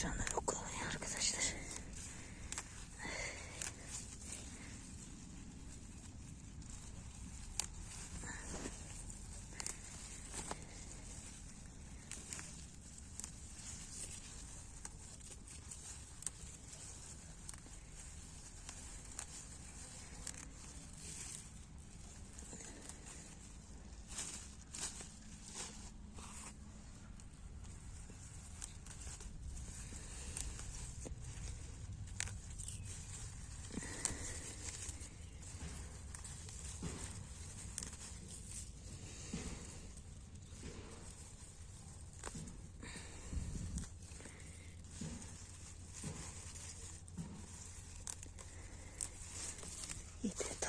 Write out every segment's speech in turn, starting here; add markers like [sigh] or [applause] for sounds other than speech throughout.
песчаных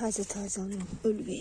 taze taze alıyorum. Ölü bir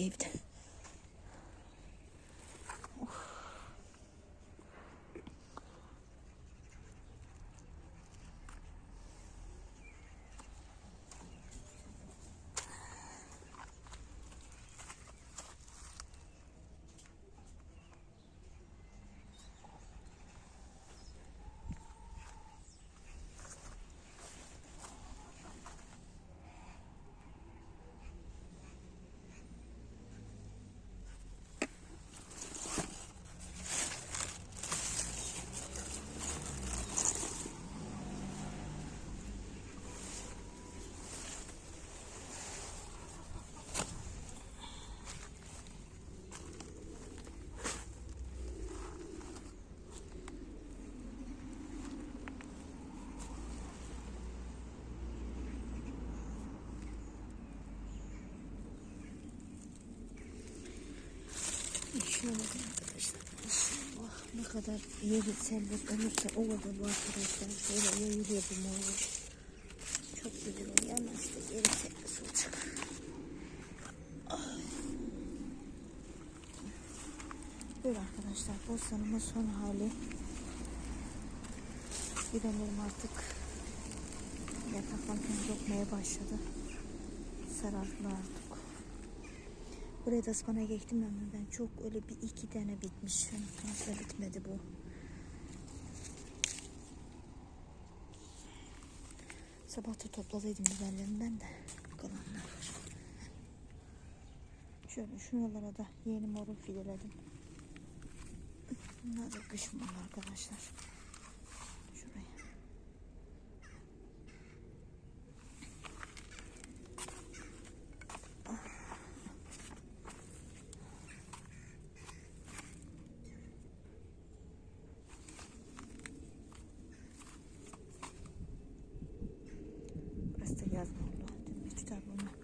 evde. Şöyle arkadaşlar. Allah ne kadar yeri servet olursa o kadar bu arkadaşlar. Şöyle yayılıyor bu morlar. Çok güzel oluyor ama işte yeri servis olacak. Böyle arkadaşlar bostanımın son hali. Gidelim artık. Yapraklar dökmeye başladı. Sarardılar artık. Buraya da ıspanak ektim ama ben çok öyle bir iki tane bitmiş. Fazla bitmedi bu. Sabah da topladıydım biberlerinden de kalanlar var. Şöyle şuralara da yeni moru fideledim. Bunlar da kış arkadaşlar. Şuraya. Burası da yaz morlu. Bir tutar bunlar.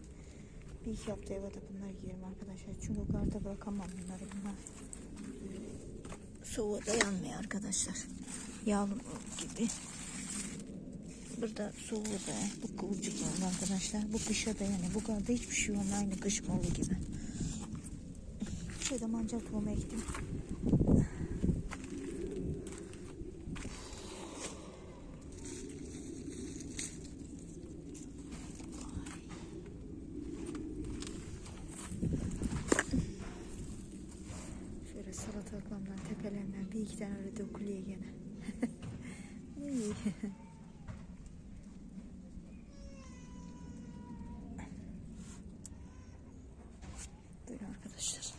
Bir iki hafta evde bunları giyerim arkadaşlar. Çünkü karda bırakamam bunları. Bunlar soğuğa dayanmıyor arkadaşlar. Yağlı gibi. Burada soğuğa da bu kıvırcık oldu arkadaşlar. Bu kışa da yani bu karda hiçbir şey olmuyor. Aynı kış malı gibi. Şurada mancar tohumu ektim. Şöyle salatalıklarından tepelerinden bir iki tane öyle dökülüyor gene. İyi. [laughs] Böyle arkadaşlar.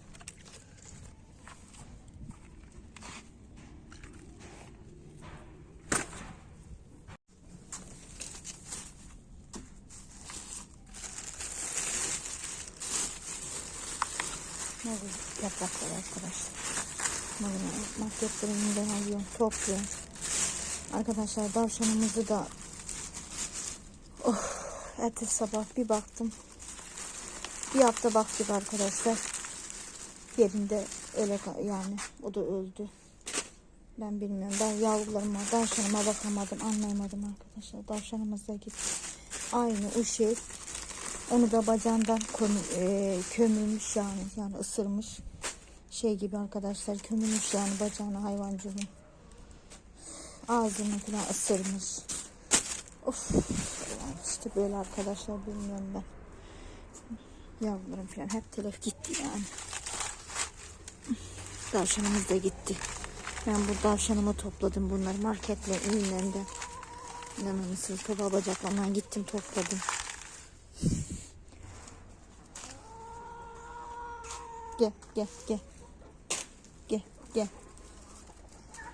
Marul yaprakları arkadaşlar. Marul marketlerimden alıyorum, topluyorum. Arkadaşlar tavşanımızı da oh, ertesi sabah bir baktım. Bir hafta baktık arkadaşlar. Yerinde öyle yani o da öldü. Ben bilmiyorum. Ben yavrularıma, tavşanıma bakamadım, anlayamadım arkadaşlar. Tavşanımız da gitti. Aynı o şey. Onu da bacağından e, kömürmüş yani. Yani ısırmış. Şey gibi arkadaşlar kömürmüş yani bacağını hayvancığını. Ağzını falan ısırmış. Of. işte böyle arkadaşlar bilmiyorum ben. Yavrularım falan hep telef gitti yani. Tavşanımız da gitti. Ben bu tavşanımı topladım bunları marketle ürünlerinde. İnanır mısınız soba bacaklarından gittim topladım. Gel gel gel. Gel gel.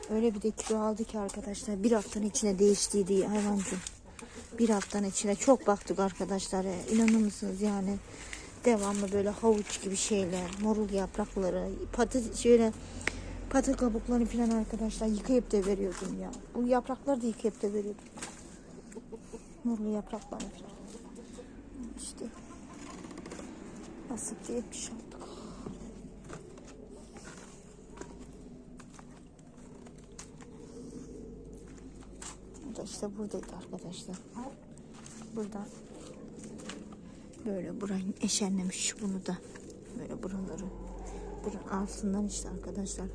Öyle bir de kilo aldı ki arkadaşlar. Bir haftanın içine değiştiydi hayvancığım. Bir haftanın içine çok baktık arkadaşlar. İnanır mısınız yani. Devamlı böyle havuç gibi şeyler, morul yaprakları, patı şöyle patı kabuklarını falan arkadaşlar yıkayıp da veriyordum ya. Bu yaprakları da yıkayıp da veriyordum. Morul yapraklarını falan. İşte nasip diye bir şey işte buradaydı arkadaşlar. Burada böyle burayı eşenlemiş bunu da. Böyle buraları. Buranın altından işte arkadaşlar.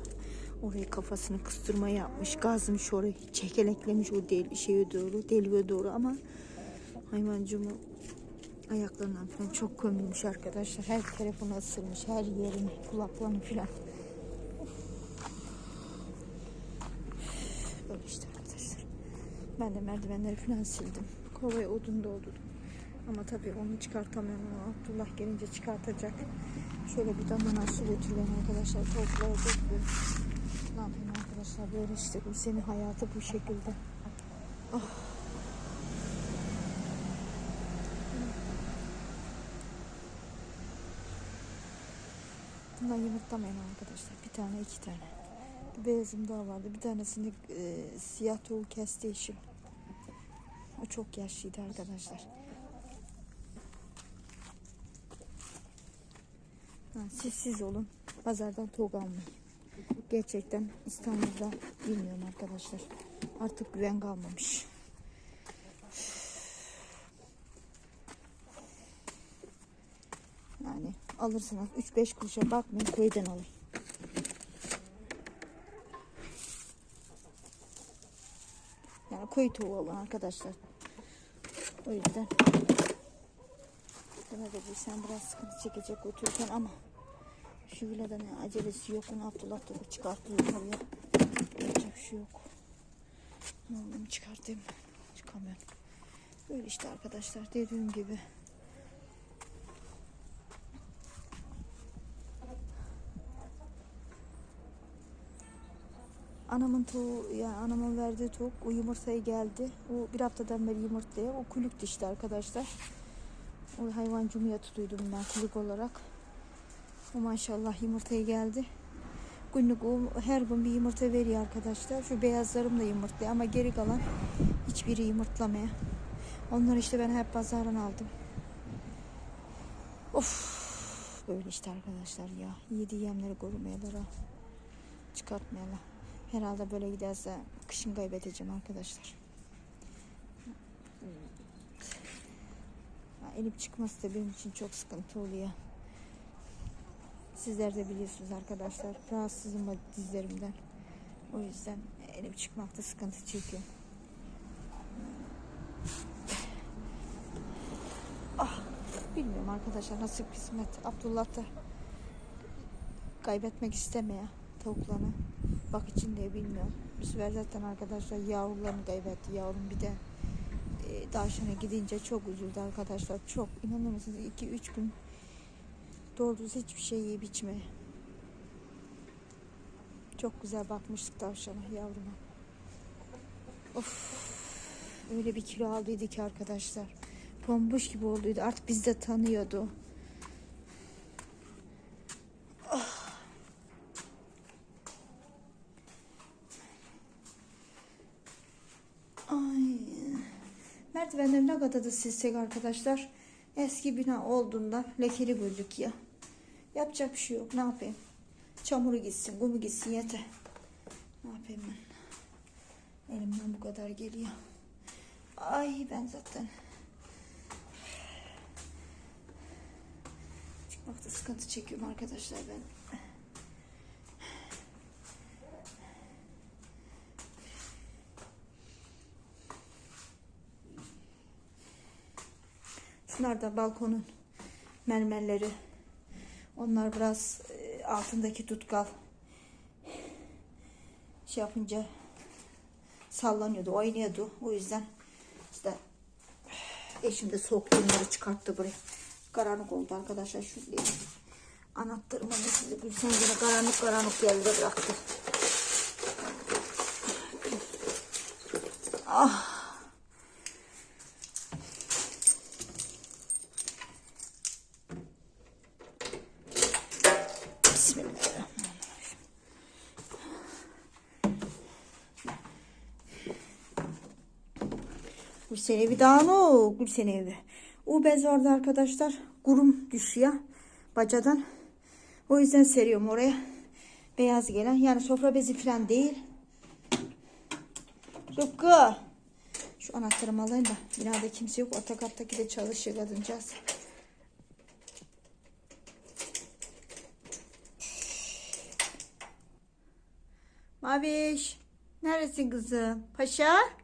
Orayı kafasını kıstırma yapmış. Gazmış orayı. Çekeleklemiş o del şeye doğru. Deliğe doğru ama hayvancığımı ayaklarından falan çok kömürmüş arkadaşlar. Her tarafını ısırmış. Her yerini, kulaklarını falan. Böyle işte arkadaşlar. Ben de merdivenleri falan sildim. Kovaya odun doldurdum. Ama tabii onu çıkartamıyorum. Abdullah gelince çıkartacak. Şöyle bir damlana su götürüyorum arkadaşlar. Tavuklara döküyorum. Ne yapayım arkadaşlar böyle işte bu senin hayatı bu şekilde. Ah. Bundan yumurtlamayın arkadaşlar. Bir tane iki tane. Bir beyazım daha vardı. Bir tanesini e, siyah tavuğu kesti eşim. O çok yaşlıydı arkadaşlar. Ha, siz siz olun. Pazardan tavuk almayın. Gerçekten İstanbul'da bilmiyorum arkadaşlar. Artık güven kalmamış. Yani alırsınız 3-5 kuruşa bakmayın köyden alın. Tavuğu alın arkadaşlar. O yüzden Demek sen biraz sıkıntı çekecek otururken ama şu vilada ne acelesi yok. Onu Abdullah da çıkartıyor yukarıya. Yapacak şey yok. Ne oğlum çıkartayım. Çıkamıyorum. Böyle işte arkadaşlar dediğim gibi. Anamın tavuğu yani anamın verdiği tavuk o yumurtaya geldi. O bir haftadan beri yumurtlaya. O kulüp dişti arkadaşlar. O hayvancımıya tutuydum ben kulüp olarak. O maşallah yumurtaya geldi. Günlük o her gün bir yumurta veriyor arkadaşlar. Şu beyazlarım da yumurtluyor ama geri kalan hiçbiri yumurtlamaya. Onları işte ben hep pazardan aldım. Of böyle işte arkadaşlar ya. Yedi yemleri korumayalar ha. Çıkartmayalar. Herhalde böyle giderse kışın kaybedeceğim arkadaşlar. Ha, Elim çıkması da benim için çok sıkıntı oluyor. Sizler de biliyorsunuz arkadaşlar. Rahatsızım dizlerimden. O yüzden elim çıkmakta sıkıntı çekiyor. Ah, bilmiyorum arkadaşlar nasip kısmet. Abdullah da kaybetmek istemeye tavuklarını. Bak için diye bilmiyorum. Bu sefer zaten arkadaşlar yavrularını kaybetti. Yavrum bir de e, Davşan'a gidince çok üzüldü arkadaşlar. Çok inanır mısınız? 2-3 gün doğru düz hiçbir şey yiyip içmeye. Çok güzel bakmıştık tavşana yavruma. Of. Öyle bir kilo aldıydı ki arkadaşlar. Pombuş gibi olduydu. Artık bizi de tanıyordu. Ay. Kadar da silsek arkadaşlar. Eski bina olduğundan lekeli gördük ya. Yapacak bir şey yok. Ne yapayım? Çamuru gitsin, kumu gitsin yeter. Ne yapayım ben? Elimden bu kadar geliyor. Ay ben zaten çıkmakta sıkıntı çekiyorum arkadaşlar ben. Şunlar da balkonun mermerleri. Onlar biraz e, altındaki tutkal şey yapınca sallanıyordu, oynuyordu. O yüzden İşte eşim de soğuk yünleri çıkarttı buraya. Karanlık oldu arkadaşlar. Şu anahtarımı size Gülsen yine karanlık karanlık yerde bıraktı. Ah. Gülsen evi dağını Gülsen evi. O bez orada arkadaşlar. Kurum düşüyor bacadan. O yüzden seriyorum oraya. Beyaz gelen. Yani sofra bezi falan değil. Rıfkı. Şu anahtarımı alayım da. Binada kimse yok. Orta kattaki de çalışıyor kadıncağız. Maviş. Neresin kızım? Paşa?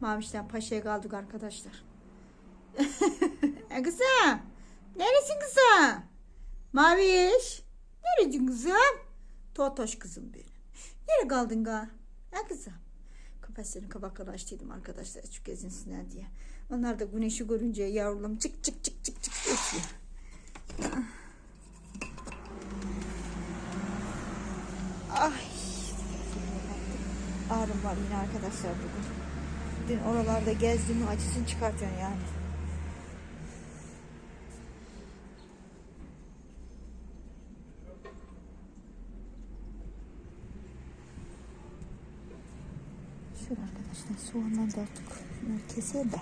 Maviş'ten Paşa'ya kaldık arkadaşlar. [laughs] e kızım. Neresin kızım? Maviş. Neresin kızım? Totoş kızım benim. Nereye kaldın ga? Ha kızım? Kafeslerini kabakları açtıydım arkadaşlar şu gezinsinler diye. Onlar da güneşi görünce yavrularım çık çık çık çık çık ötüyor. Ay. Ağrım var yine arkadaşlar bugün. Dün oralarda gezdiğimi acısını çıkartıyorsun yani. Şöyle arkadaşlar soğandan da artık şunları keselim de.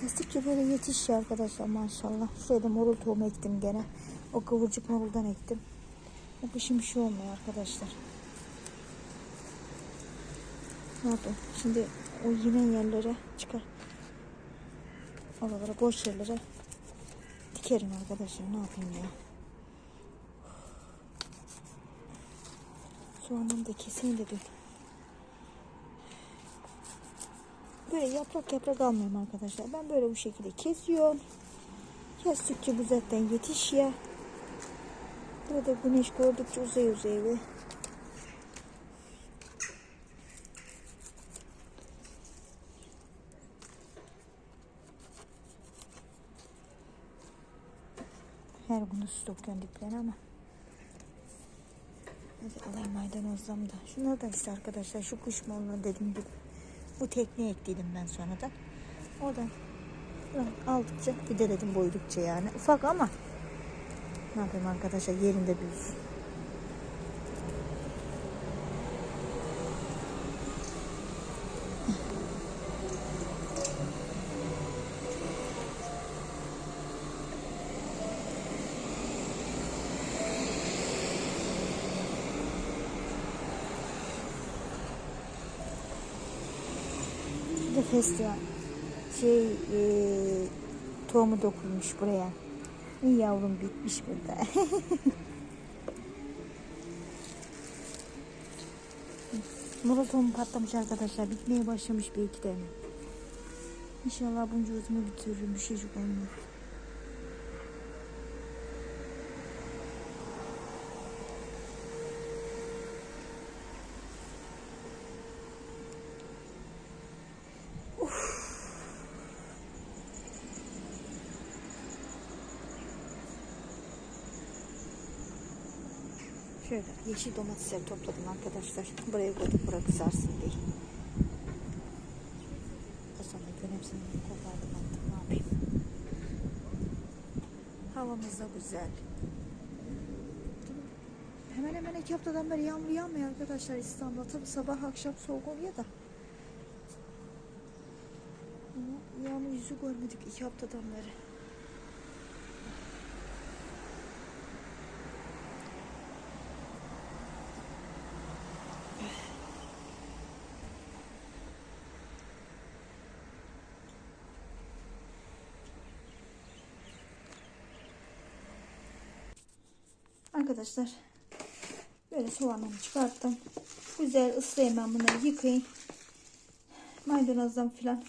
Kestikçe böyle yetişiyor arkadaşlar maşallah. Şurada morul tohumu ektim gene. O kıvırcık moruldan ektim. O kışın bir şey olmuyor arkadaşlar. Ne yapayım? Şimdi o yine yerlere çıkar. Oralara boş yerlere dikerim arkadaşlar. Ne yapayım ya? Soğanımı da keseyim de dün. Böyle yaprak yaprak almıyorum arkadaşlar. Ben böyle bu şekilde kesiyorum. Kestikçe bu zaten yetişiyor. Burada güneş gördükçe uzay uzay ve her gün stoktan diplen ama Hadi alayım maydanozlarımı da. Şunlar da işte arkadaşlar şu kuş morunu dediğim gibi. Bu tekneye ekliydim ben sonradan. Oradan aldıkça bir de dedim boydukça yani. Ufak ama ne yapayım arkadaşlar yerinde büyüsün. De festival şey e, tohumu dokunmuş buraya. İyi yavrum bitmiş burada. [laughs] Muro tohumu patlamış arkadaşlar. Bitmeye başlamış bir iki tane. İnşallah bunca uzunu bitiririm. Bir şeycik olmuyor. Şöyle yeşil domatesleri topladım arkadaşlar. Buraya koydum bırak kızarsın diye. O gün hepsini kopardım attım. Ne yapayım? Havamız da güzel. Hemen hemen iki haftadan beri yağmur yağmıyor arkadaşlar İstanbul'da. Tabi sabah akşam soğuk oluyor da. Ama yağmur yüzü görmedik iki haftadan beri. Arkadaşlar böyle soğanımı çıkarttım. Güzel ıslayayım ben bunları yıkayayım. Maydanozdan filan.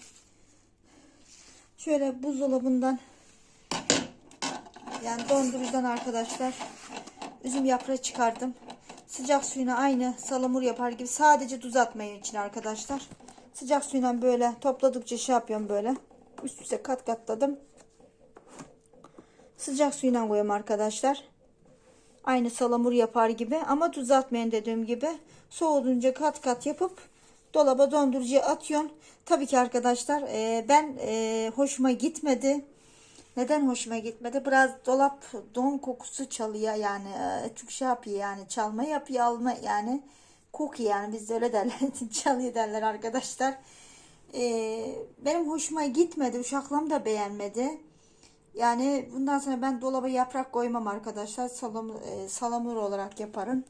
Şöyle buzdolabından yani dondurucudan arkadaşlar üzüm yaprağı çıkardım. Sıcak suyuna aynı salamur yapar gibi sadece tuz atmayın için arkadaşlar. Sıcak suyla böyle topladıkça şey yapıyorum böyle. Üst üste kat katladım. Sıcak suyla koyuyorum arkadaşlar. Aynı salamur yapar gibi ama atmayın dediğim gibi. Soğudunca kat kat yapıp dolaba dondurucuya atıyorum. Tabii ki arkadaşlar e, ben e, hoşuma gitmedi. Neden hoşuma gitmedi? Biraz dolap don kokusu çalıyor yani. E, çünkü şey yapıyor yani çalma yapıyor alma yani. Kokuyor yani biz de öyle derler. [laughs] çalıyor derler arkadaşlar. E, benim hoşuma gitmedi. Uşaklarım da beğenmedi. Yani bundan sonra ben dolaba yaprak koymam arkadaşlar. Salam, e, salamur olarak yaparım.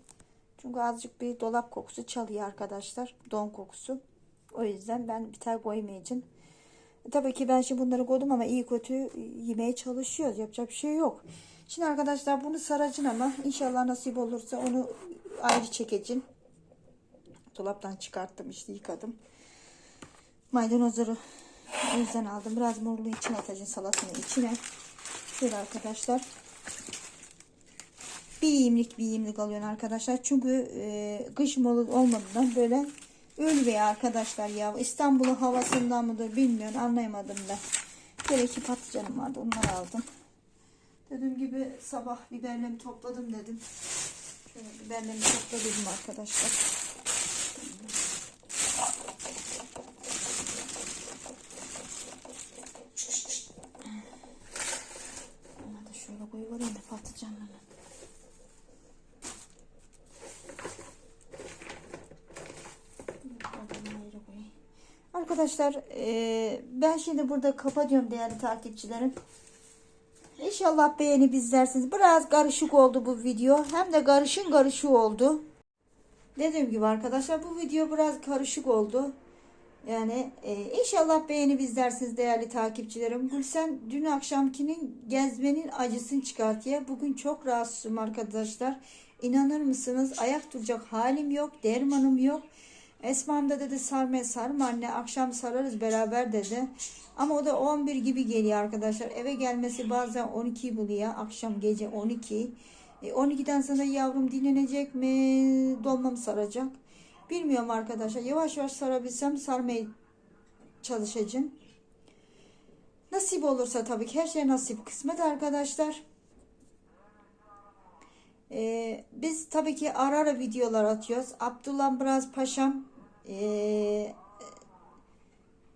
Çünkü azıcık bir dolap kokusu çalıyor arkadaşlar. Don kokusu. O yüzden ben tane koymayacağım. E, tabii ki ben şimdi bunları koydum ama iyi kötü yemeye çalışıyoruz. Yapacak bir şey yok. Şimdi arkadaşlar bunu saracağım ama inşallah nasip olursa onu ayrı çekeceğim. Dolaptan çıkarttım işte yıkadım. Maydanozları o yüzden aldım. Biraz morluğu içine atacağım salatının içine. Şöyle arkadaşlar. Bir yiyimlik bir yiyimlik alıyorum arkadaşlar. Çünkü e, kış molu olmadığından böyle ölüyor arkadaşlar ya. İstanbul'un havasından mıdır bilmiyorum anlayamadım ben. Böyle iki patlıcanım vardı onları aldım. Dediğim gibi sabah biberlerimi topladım dedim. Şöyle biberlerimi topladım arkadaşlar. Bunları da şöyle koyuvereyim de patlıcanlarını. Arkadaşlar e, ben şimdi burada kapatıyorum değerli takipçilerim. İnşallah beğenip izlersiniz. Biraz karışık oldu bu video. Hem de karışın karışık oldu. Dediğim gibi arkadaşlar bu video biraz karışık oldu. Yani e, inşallah beğenip izlersiniz değerli takipçilerim. Gülsen dün akşamkinin gezmenin acısını çıkartıyor. Bugün çok rahatsızım arkadaşlar. İnanır mısınız? Ayak duracak halim yok. Dermanım yok. Esma'm da dedi sarma sarma anne akşam sararız beraber dedi. Ama o da 11 gibi geliyor arkadaşlar. Eve gelmesi bazen 12 buluyor. Akşam gece 12. E, 12'den sonra yavrum dinlenecek mi? Dolmam saracak. Bilmiyorum arkadaşlar. Yavaş yavaş sarabilsem sarmaya çalışacağım. Nasip olursa tabii ki her şey nasip kısmet arkadaşlar. Ee, biz tabii ki ara ara videolar atıyoruz. Abdullah biraz paşam ee,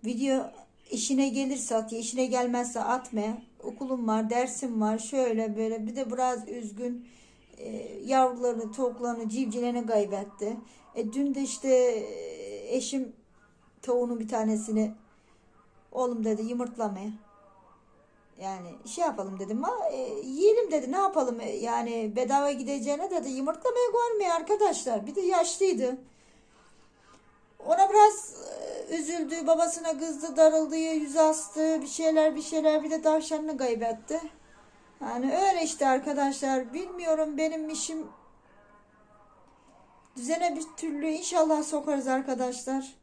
video işine gelirse atıyor, işine gelmezse atma. Okulum var, dersim var, şöyle böyle. Bir de biraz üzgün. Ee, yavrularını, tavuklarını, civcivlerini kaybetti. E, dün de işte e, eşim tavuğunun bir tanesini oğlum dedi yumurtlamaya. Yani şey yapalım dedim ama e, yiyelim dedi ne yapalım E, yani bedava gideceğine dedi yumurtlamaya koymuyor arkadaşlar. Bir de yaşlıydı. Ona biraz e, üzüldü, babasına kızdı, darıldı, yüz astı, bir şeyler bir şeyler bir de tavşanını kaybetti. Yani öyle işte arkadaşlar. Bilmiyorum benim işim düzene bir türlü inşallah sokarız arkadaşlar.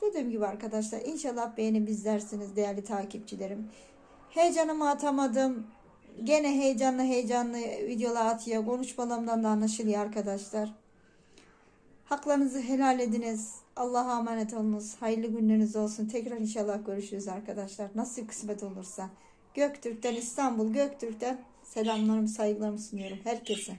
Dediğim gibi arkadaşlar inşallah beğenip izlersiniz değerli takipçilerim. Heyecanımı atamadım. Gene heyecanlı heyecanlı videolar atıyor. Konuşmalarımdan da anlaşılıyor arkadaşlar. Haklarınızı helal ediniz. Allah'a emanet olunuz. Hayırlı günleriniz olsun. Tekrar inşallah görüşürüz arkadaşlar. Nasıl kısmet olursa. Göktürk'ten İstanbul Göktürk'ten selamlarımı saygılarımı sunuyorum herkese.